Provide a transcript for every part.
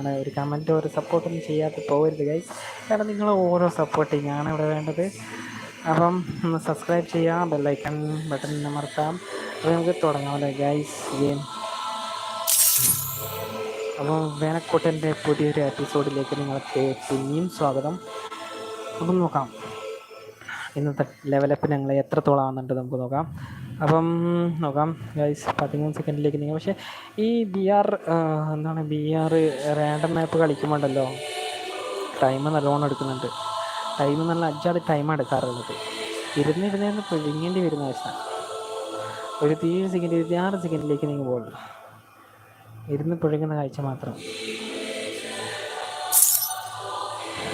എന്താണ് ഒരു കമന്റോ ഒരു സപ്പോർട്ടൊന്നും ചെയ്യാതെ പോകരുത് ഗൈസ് കാരണം നിങ്ങൾ ഓരോ സപ്പോർട്ടിങ് ആണ് ഇവിടെ വേണ്ടത്. അപ്പം സബ്സ്ക്രൈബ് ചെയ്യാം ബെല്ലൈക്കൺ ബട്ടൺ അമർത്താം. അപ്പോൾ നമുക്ക് തുടങ്ങാമല്ലേ ഗൈസ് ഗെയിം അപ്പോൾ വേനക്കോട്ടന്റെ പുതിയൊരു എപ്പിസോഡിലേക്ക് നിങ്ങൾക്ക് പിന്നെയും സ്വാഗതം. അപ്പം നോക്കാം. ഇന്നത്തെ ലെവലപ്പ് ഞങ്ങൾ എത്രത്തോളം ആവുന്നുണ്ട് നമുക്ക് നോക്കാം. അപ്പം നോക്കാം ഗൈസ് പതിമൂന്ന് സെക്കൻഡിലേക്ക് നിങ്ങൾ പക്ഷേ ഈ ബി ആർ എന്താണ് ബി ആർ റാൻഡം മാപ്പ് കളിക്കുമ്പോണ്ടല്ലോ ടൈം നല്ലോണം എടുക്കുന്നുണ്ട്. ടൈം നല്ല അഞ്ചാറ് ടൈമാണ് എടുക്കാറുള്ളത്. ഇരുന്നിരുന്നേന്ന് പിഴുങ്ങേണ്ടി വരുന്ന ആവശ്യം ഒരു തീരെ സെക്കൻഡ് ഇരുപത്തിയാറ് സെക്കൻഡിലേക്ക് നീങ്ങുമ്പോൾ ഇരുന്ന് പിഴുങ്ങുന്ന കാഴ്ച മാത്രം.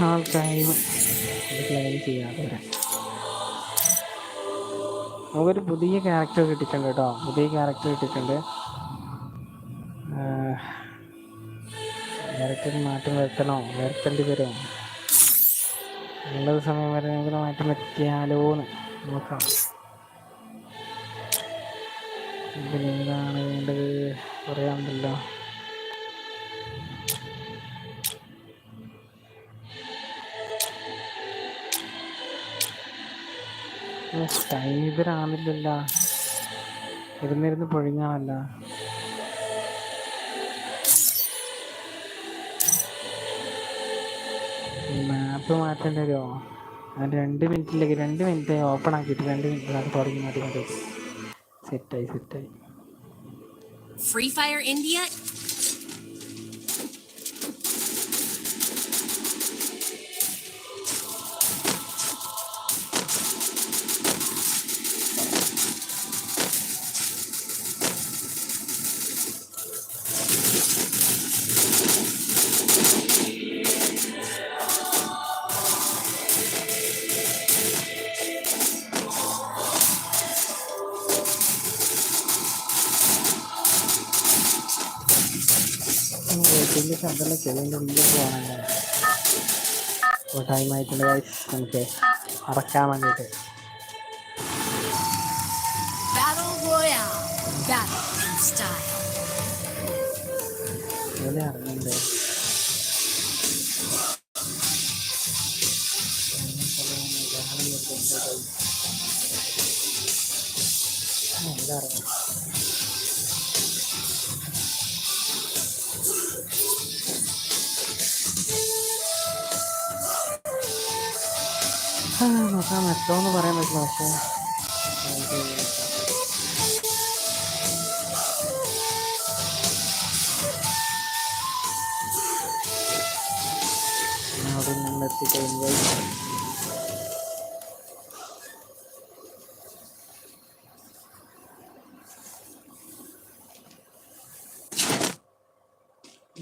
ആ ടൈം ചെയ്യാതെ വരാം. നമുക്കൊരു പുതിയ ക്യാരക്ടർ കിട്ടിയിട്ടുണ്ട് കേട്ടോ. പുതിയ ക്യാരക്ടർ കിട്ടിയിട്ടുണ്ട്. ക്യാരക്ടർ മാറ്റം വരുത്തണോ? വരുത്തേണ്ടി വരുമോ? നല്ലത് സമയം വരെ മാറ്റം പറ്റിയാലോന്ന് നോക്കാം. ഇതിന് എന്താണ് വേണ്ടത്? പറയാൻ ടൈം ഇവരാണില്ലല്ല ഇരുന്നിരുന്ന് പൊഴിഞ്ഞാണല്ല മാപ്പ് മാറ്റേണ്ടി വരുമോ രണ്ട് മിനിറ്റിലേക്ക് രണ്ട് മിനിറ്റ് ഓപ്പൺ ആക്കിയിട്ട് രണ്ട് മിനിറ്റ് തുടങ്ങി മതി. മതി സെറ്റായി സെറ്റായി. Free Fire India ശബ്ദമുള്ള ചെവിന്റെ ഉള്ളിൽ പോകണം ഇപ്പോൾ ടൈം ആയിട്ടുണ്ട് ഗൈസ് നമുക്ക് അറക്കാൻ വേണ്ടിയിട്ട് Battle Royale. Battle in style. ഇതിൽ ഇറങ്ങുന്നുണ്ട് ഇറങ്ങും ആ, നോക്കാം മെട്രോ എന്ന് പറയാൻ പറ്റില്ല പക്ഷേ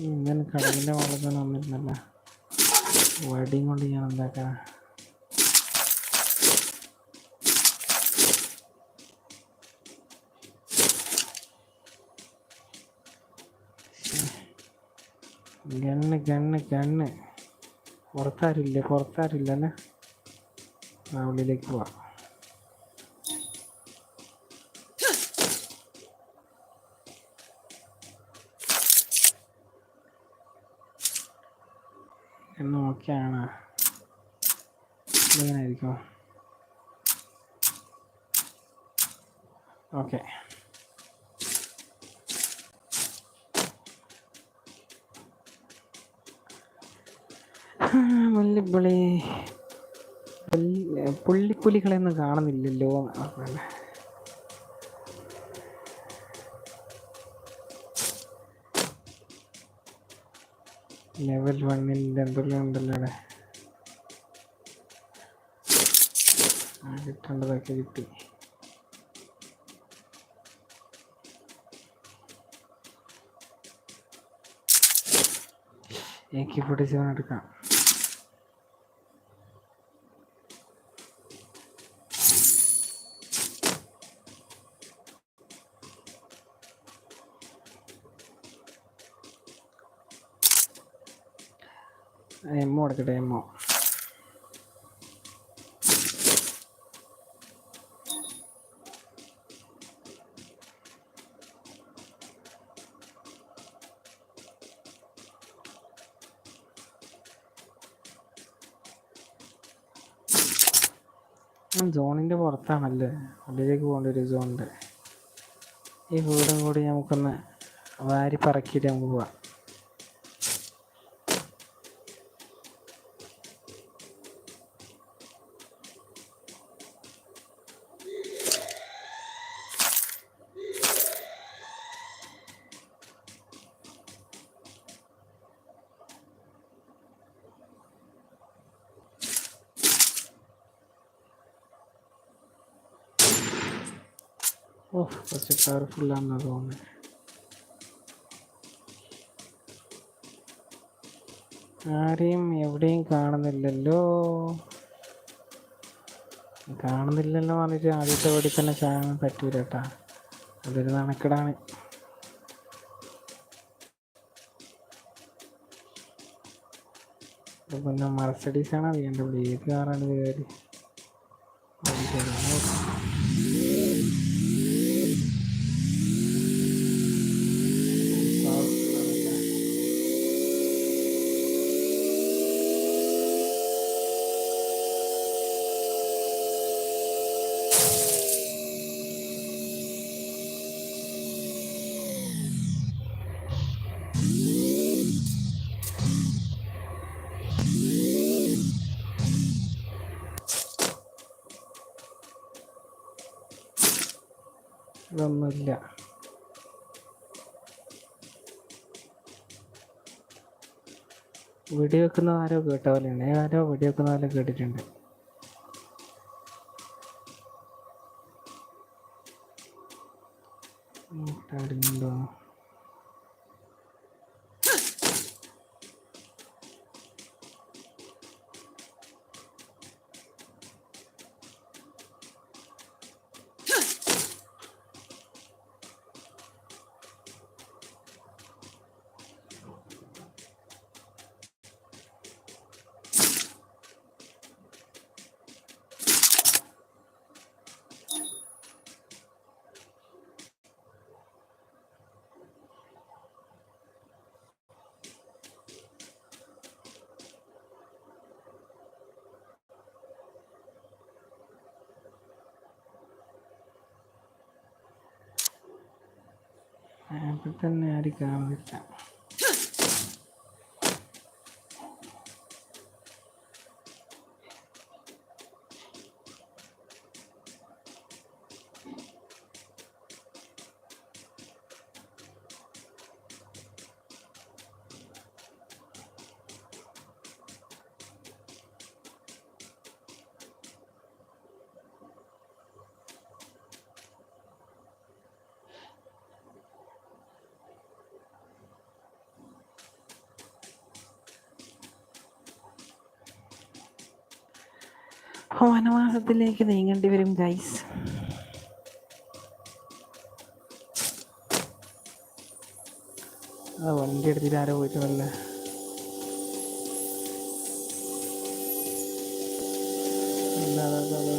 ഇങ്ങനെ കടലിന്റെ വളർത്താൻ വന്നിരുന്നല്ലേ? വെഡിങ് കൊണ്ട് ഞാൻ എന്താക്കാം ഗണ്ണ് ഗണ്ണ് ഗണ്ണ്. പുറത്താരില്ല പുറത്താരില്ല അല്ലേ ആ ഉള്ളിലേക്ക് പോവാം. എന്ന് നോക്കിയാണ്. ഇങ്ങനായിരിക്കും ഓക്കെ. മുല്ലിപ്പുളി പുല്ലി പുള്ളിപ്പുലികളെയൊന്നും കാണുന്നില്ലല്ലോ. ലെവൽ വണ്ണിന്റെ എന്തെല്ലാം ഉണ്ടല്ലോ കിട്ടേണ്ടതൊക്കെ കിട്ടി. എനിക്ക് ഫോർട്ടി എമ്മോ കൊടുക്കട്ടെ എമ്മോ സോണിന്റെ പുറത്താണല്ലേ? ഉള്ളിലേക്ക് പോകേണ്ട ഒരു സോണുണ്ട് ഈ വീടും കൂടി നമുക്കൊന്ന് വാരി പറക്കിയിട്ട് നമുക്ക് പോവാം. ഓ കുറച്ച് പവർഫുള്ളാണെന്ന് തോന്നുന്നു ആരെയും എവിടെയും കാണുന്നില്ലല്ലോ. കാണുന്നില്ലല്ലോ പറഞ്ഞിട്ട് ആദ്യത്തെ വടി തന്നെ ചാകാൻ പറ്റൂല കേട്ടാ അതൊരു നണക്കിടാണ് പിന്നെ മർസഡീസ് ആണോ ഡബ്ല്യൂ ഏത് കാറാണ് കയറി? ഇതൊന്നുമില്ല. വെടിവെക്കുന്ന ആരോ കേട്ട പോലെയാണ് ആരോ വെടിവെക്കുന്ന പോലെ കേട്ടിട്ടുണ്ട്. മുട്ടാടുന്നുണ്ടോ അവിടെ തന്നെ ആരും കാണുന്നില്ല വനവാസത്തിലേക്ക് നീങ്ങേണ്ടി വരും ഗൈസ് ആ വണ്ടി എടുത്തിട്ട് ആരോ അതാ.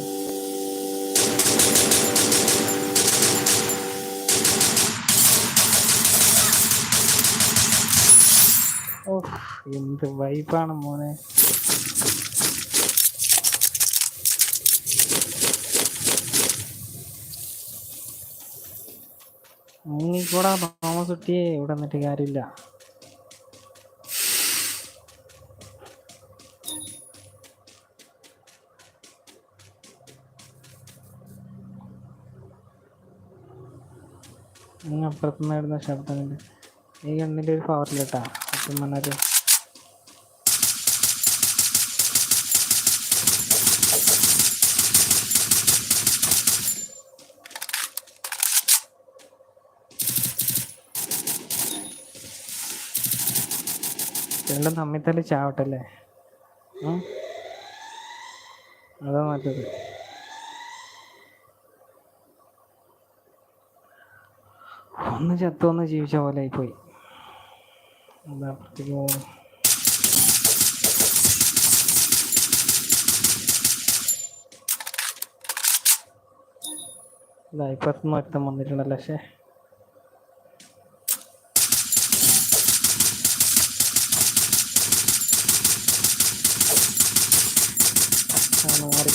ഓ എന്ത് വൈബാണ് മോനെ. മുങ്ങിക്കൂടാ തോമസ് കുട്ടിയെ. ഇവിടെ നിന്നിട്ട് കാര്യമില്ല. അപ്പുറത്തുനിന്നായിരുന്ന ശബ്ദം ഈ കണ്ണിന്റെ ഒരു പവറില്ല കേട്ടാ സത്യം പറഞ്ഞാൽ രണ്ടും തമ്മിൽ തന്നെ ചാവട്ടല്ലേ? അതോ മറ്റത് ഒന്ന് ചത്തൊന്ന് ജീവിച്ച പോലെ ആയിപ്പോയി. എന്താ അപ്പുറത്തേക്ക് പോകുന്നു ഇതാ ഇപ്പുറത്തുനിന്ന് ഒരുത്തം വന്നിട്ടുണ്ടല്ലോ പക്ഷേ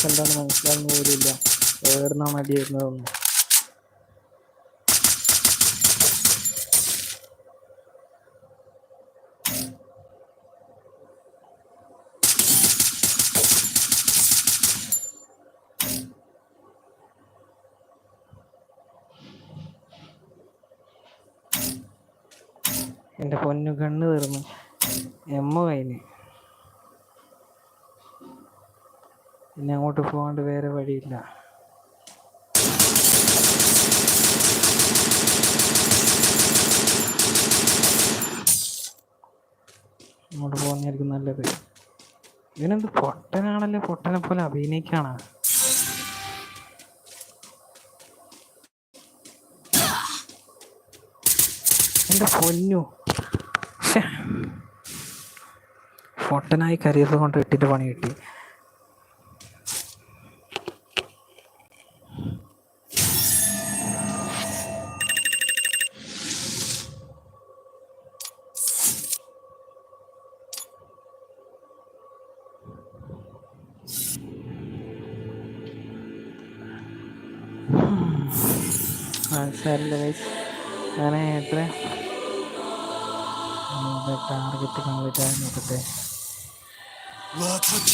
ആ, എന്താണ് മനസ്സിലാകുന്ന പോലുമില്ല. അടി വരുന്നതൊന്നും എന്റെ പൊന്നു കണ്ണ് തീർന്നു എമ്മ കഴിഞ്ഞ് പിന്നെ അങ്ങോട്ട് പോകാണ്ട് വേറെ വഴിയില്ല. അങ്ങോട്ട് പോകുന്നതായിരിക്കും നല്ലത്. ഇവനെന്ത് പൊട്ടനാണല്ലേ? പൊട്ടനെ പോലെ അഭിനയിക്കാണ്? എന്റെ പൊന്നു. പൊട്ടനായി കരിയർ കൊണ്ട് ഇട്ടിട്ട് പണി കിട്ടി. മനസ്സിലായില്ല ഗൈസ് അങ്ങനെ എത്ര ടാർഗറ്റ് കംപ്ലീറ്റ് ആയി നോക്കട്ടെ わかっ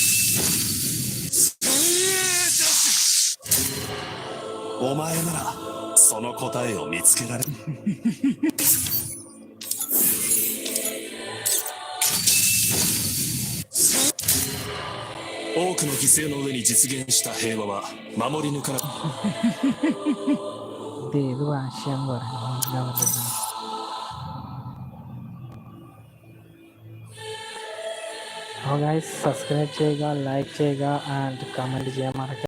お前ならその答えを見つけられる 多くの犠牲の上に実現した平和は守り抜かな Dego Asham Varaham ガイス、サブスクライブ చేయగా లైక్